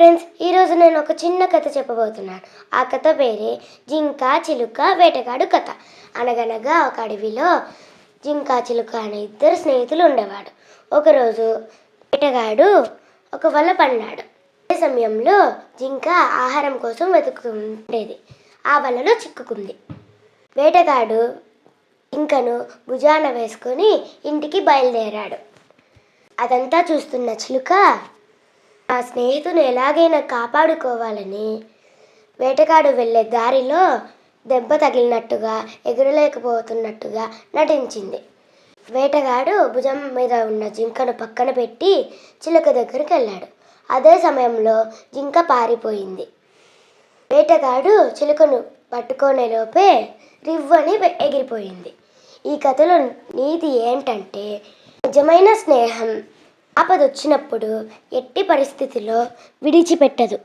Friends ఈరోజు నేను ఒక చిన్న కథ చెప్పబోతున్నాను. ఆ కథ పేరే జింక చిలుక వేటగాడు కథ. అనగనగా ఒక అడవిలో జింక చిలుక అనే ఇద్దరు స్నేహితులు ఉండేవాడు ఒకరోజు వేటగాడు ఒక వల పన్నాడు. అదే సమయంలో జింక ఆహారం కోసం వెతుకుతుండేది. ఆ వలలో చిక్కుకుంది. వేటగాడు జింకను భుజాన వేసుకొని ఇంటికి బయలుదేరాడు. అదంతా చూస్తున్న చిలుక ఆ స్నేహితుని ఎలాగైనా కాపాడుకోవాలని వేటగాడు వెళ్ళే దారిలో దెబ్బ తగిలినట్టుగా ఎగురలేకపోతున్నట్టుగా నటించింది. వేటగాడు భుజం మీద ఉన్న జింకను పక్కన పెట్టి చిలుక దగ్గరికి వెళ్ళాడు. అదే సమయంలో జింక పారిపోయింది. వేటగాడు చిలుకను పట్టుకునే లోపే రివ్వని ఎగిరిపోయింది. ఈ కథలో నీతి ఏంటంటే నిజమైన స్నేహం ఆపదొచ్చినప్పుడు ఎట్టి పరిస్థితిలో విడిచిపెట్టదు.